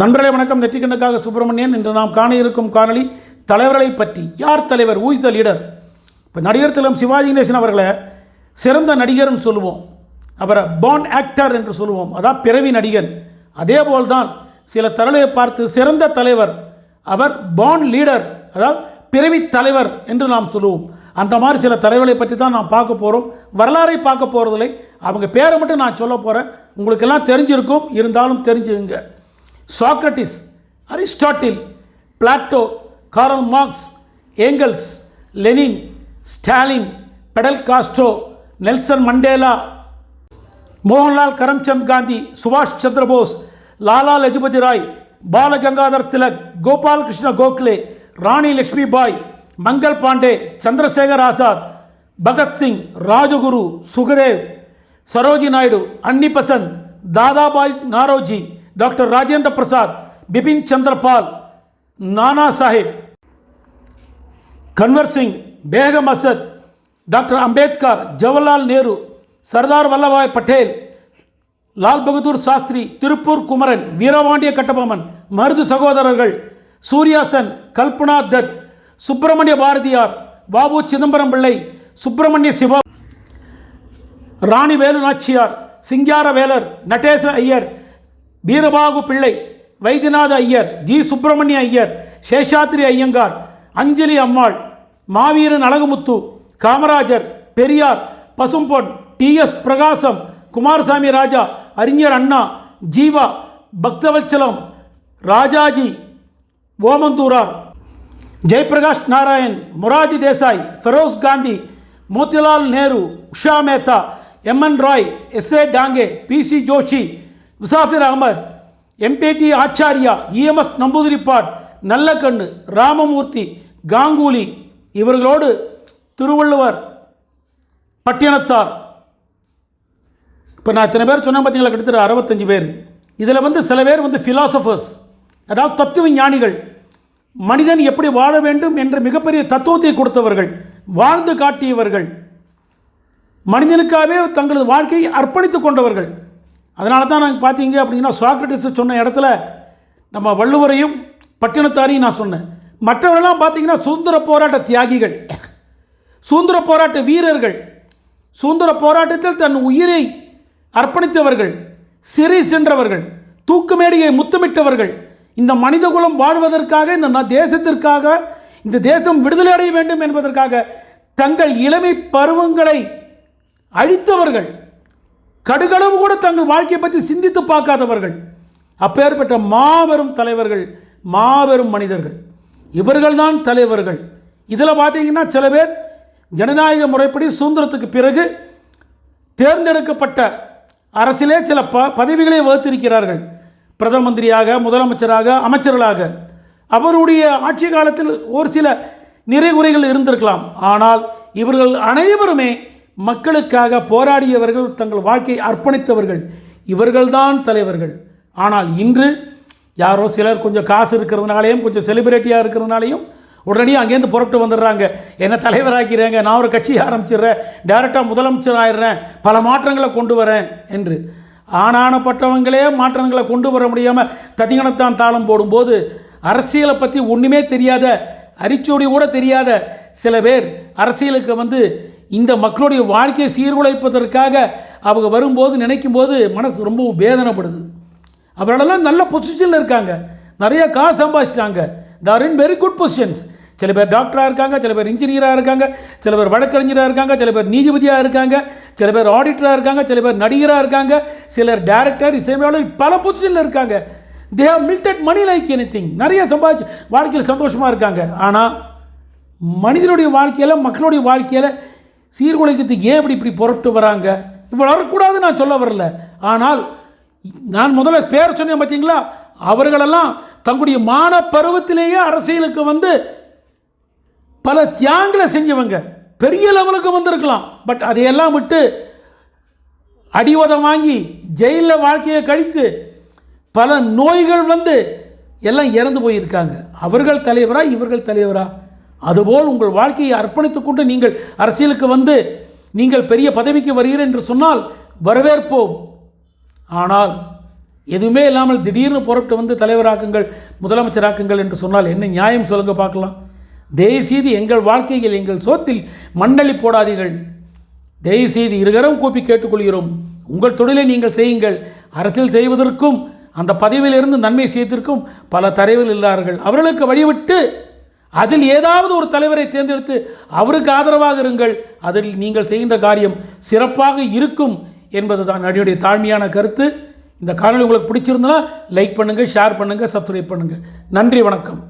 நண்பர்களே வணக்கம். நெற்றிக்கண்ணுக்காக சுப்பிரமணியன். இன்று நாம் காண இருக்கும் காணொலி தலைவர்களை பற்றி. யார் தலைவர்? Who's the leader. இப்போ நடிகர் திலம் சிவாஜி கணேசன் அவர்களை சிறந்த நடிகர்னு சொல்லுவோம். அவரை பான் ஆக்டர் என்று சொல்லுவோம். அதான் பிறவி நடிகன். அதே தான் சில தலைவரை பார்த்து சிறந்த தலைவர் அவர் பான் லீடர் அதாவது பிறவி தலைவர் என்று நாம் சொல்லுவோம். அந்த மாதிரி சில தலைவர்களை பற்றி தான் நாம் பார்க்க போகிறோம் வரலாறை பார்க்க போகிறதில்லை அவங்க பேரை மட்டும் நான் சொல்ல போகிறேன் உங்களுக்கெல்லாம் தெரிஞ்சிருக்கும். இருந்தாலும் தெரிஞ்சுங்க Socrates Aristotle Plato Karl Marx Engels Lenin Stalin Fidel Castro Nelson Mandela Mohanlal Karamchand Gandhi சுபாஷ் Chandrabose Lala Lajpati Rai Balagangadhar Tilak Gopal Krishna Gokhale Rani Lakshmi Bai Mangal Pandey Chandrasekhar Azad Bhagat Singh Rajguru Sukhdev Saroji Naidu Annie Besant Dadabhai Naoroji doctor Rajendra Prasad Bipin Chandrapal Nana Sahib Kanwar Singh Begum Asad doctor Ambedkar Jawaharlal Nehru Sardar Vallabhbhai Patel Lal Bahadur Shastri Tiruppur Kumaran Veerapandiya Kattabomman Marudhu சகோதரர்கள் சூர்யாசன் கல்பனா தத் சுப்பிரமணிய பாரதியார் பாபு சிதம்பரம் பிள்ளை சுப்பிரமணிய சிவா ராணி வேலு நாச்சியார் சிங்கார வேலர் Natesa Iyer Veerabahu Pillai Vaidyanatha Iyer G. Subramania Iyer Seshadri Iyengar Anjali Ammal மாவீரன் Azhagumuthu Kamarajar Periyar Pasumpon TS Prakasam Kumaraswamy Raja அறிஞர் Anna Jeeva Bhaktavatsalam Rajaji Omandurar. Jayaprakash Narayan Morarji Desai Feroze Gandhi Motilal Nehru Usha Mehta MN Roy S. A. Dange PC Joshi Muzaffar Ahmed MPT Acharya EMS Namboodiripad Nallakannu Ramamurthy Ganguly இவர்களோடு திருவள்ளுவர் பட்டினத்தார். இப்போ நான் இத்தனை பேர் சொன்னேன் பார்த்தீங்களா கிட்டத்தட்ட அறுபத்தஞ்சு பேர். இதில் வந்து சில பேர் வந்து ஃபிலாசபர்ஸ் அதாவது தத்துவ ஞானிகள். மனிதன் எப்படி வாழ வேண்டும் என்ற மிகப்பெரிய தத்துவத்தை கொடுத்தவர்கள் வாழ்ந்து காட்டியவர்கள். மனிதனுக்காகவே தங்களது வாழ்க்கையை அர்ப்பணித்து கொண்டவர்கள். அதனால தான் நாங்கள் பார்த்தீங்க அப்படின்னா சாக்ரட்டிஸ் சொன்ன இடத்துல நம்ம வள்ளுவரையும் பட்டினத்தாரையும் நான் சொன்னேன். மற்றவரெல்லாம் பார்த்தீங்கன்னா சுதந்திர போராட்ட தியாகிகள் சுதந்திர போராட்ட வீரர்கள் சுதந்திர போராட்டத்தில் தன் உயிரை அர்ப்பணித்தவர்கள் சிறை சென்றவர்கள் தூக்குமேடியை முத்தமிட்டவர்கள் இந்த மனிதகுலம் வாழ்வதற்காக இந்த தேசத்திற்காக இந்த தேசம் விடுதலை அடைய வேண்டும் என்பதற்காக தங்கள் இளமை பருவங்களை அழித்தவர்கள் கடுகளவு கூட தங்கள் வாழ்க்கையை பற்றி சிந்தித்து பார்க்காதவர்கள். அப்பேற்பட்ட மாபெரும் தலைவர்கள் மாபெரும் மனிதர்கள். இவர்கள்தான் தலைவர்கள். இதில் பார்த்தீங்கன்னா சில பேர் ஜனநாயக முறைப்படி சுதந்திரத்துக்கு பிறகு தேர்ந்தெடுக்கப்பட்ட அரசிலே சில ப பதவிகளை வகுத்திருக்கிறார்கள். பிரதம மந்திரியாக முதலமைச்சராக அமைச்சர்களாக. அவருடைய ஆட்சி காலத்தில் ஒரு சில நிறைகுறைகள் இருந்திருக்கலாம். ஆனால் இவர்கள் அனைவருமே மக்களுக்காக போராடியவர்கள் தங்கள் வாழ்க்கையை அர்ப்பணித்தவர்கள் இவர்கள்தான் தலைவர்கள். ஆனால் இன்று யாரோ சிலர் கொஞ்சம் காசு இருக்கிறதுனாலையும் கொஞ்சம் செலிபிரிட்டியாக இருக்கிறதுனாலையும் உடனடியாக அங்கேருந்து புறப்பட்டு வந்துடுறாங்க. என்ன தலைவராக்கிறாங்க? நான் ஒரு கட்சி ஆரம்பிச்சிடுறேன். டேரெக்டாக முதலமைச்சர் ஆயிடுறேன். பல மாற்றங்களை கொண்டு வரேன் என்று. ஆனானப்பட்டவங்களே மாற்றங்களை கொண்டு வர முடியாமல் ததிகணத்தான் தாளம் போடும்போது அரசியலை பற்றி ஒன்றுமே தெரியாத அரிச்சோடி கூட தெரியாத சில பேர் அரசியலுக்கு வந்து இந்த மக்களுடைய வாழ்க்கையை சீர்குலைப்பதற்காக அவங்க வரும்போது நினைக்கும் போது மனசு ரொம்ப வேதனைப்படுது. அவர்களெல்லாம் நல்ல பொசிஷனில் இருக்காங்க. நிறைய காசு சம்பாதிச்சிட்டாங்க. தார் இன் வெரி குட் பொசிஷன்ஸ் சில பேர் டாக்டராக இருக்காங்க சில பேர் இன்ஜினியராக இருக்காங்க சில பேர் வழக்கறிஞராக இருக்காங்க சில பேர் நீதிபதியாக இருக்காங்க சில பேர் ஆடிட்டராக இருக்காங்க சில பேர் நடிகராக இருக்காங்க சிலர் டேரக்டர் இசையமையாளர் பல பொசிஷனில் இருக்காங்க. They have minted money like anything நிறைய சம்பாதிச்சு வாழ்க்கையில் சந்தோஷமாக இருக்காங்க. ஆனால் மனிதனுடைய வாழ்க்கையில் மக்களுடைய வாழ்க்கையில் சீர்குலைக்கிறதுக்கு ஏன் இப்படி இப்படி புறப்பட்டு வராங்க? இவ்வளோ வரக்கூடாது நான் சொல்ல வரல. ஆனால் நான் முதல்ல பேர் சொன்னேன் பார்த்தீங்களா அவர்களெல்லாம் தங்களுடைய மான பருவத்திலேயே அரசியலுக்கு வந்து பல தியாகங்களை செஞ்சவங்க. பெரிய லெவலுக்கு வந்திருக்கலாம். பட் அதையெல்லாம் விட்டு அடிவதம் வாங்கி ஜெயிலில் வாழ்க்கையை கழித்து பல நோய்கள் வந்து எல்லாம் இறந்து போயிருக்காங்க. அவர்கள் தலைவரா இவர்கள் தலைவரா? அதுபோல் உங்கள் வாழ்க்கையை அர்ப்பணித்துக் கொண்டு நீங்கள் அரசியலுக்கு வந்து நீங்கள் பெரிய பதவிக்கு வருகிறீர்கள் என்று சொன்னால் வரவேற்போம். ஆனால் எதுவுமே இல்லாமல் திடீர்னு புறப்பட்டு வந்து தலைவராக்குங்கள் முதலமைச்சராக்குங்கள் என்று சொன்னால் என்ன நியாயம் சொல்லுங்க பார்க்கலாம். தயவுசெய்து எங்கள் வாழ்க்கையில் எங்கள் சோத்தில் மண்ணளி போடாதீர்கள். தயவுசெய்து இருகரம் கூப்பி கேட்டுக்கொள்கிறோம். உங்கள் தொழிலை நீங்கள் செய்யுங்கள். அரசியல் செய்வதற்கும் அந்த பதவியிலிருந்து நன்மை செய்வதற்கும் பல தரைவில் இல்லார்கள் அவர்களுக்கு வழிவிட்டு அதில் ஏதாவது ஒரு தலைவரை தேர்ந்தெடுத்து அவருக்கு ஆதரவாக இருங்கள். அதில் நீங்கள் செய்கின்ற காரியம் சிறப்பாக இருக்கும் என்பது தான் என்னுடைய தாழ்மையான கருத்து. இந்த காணொலி உங்களுக்கு பிடிச்சிருந்தனா லைக் பண்ணுங்கள் ஷேர் பண்ணுங்கள் சப்ஸ்கிரைப் பண்ணுங்கள் நன்றி வணக்கம்.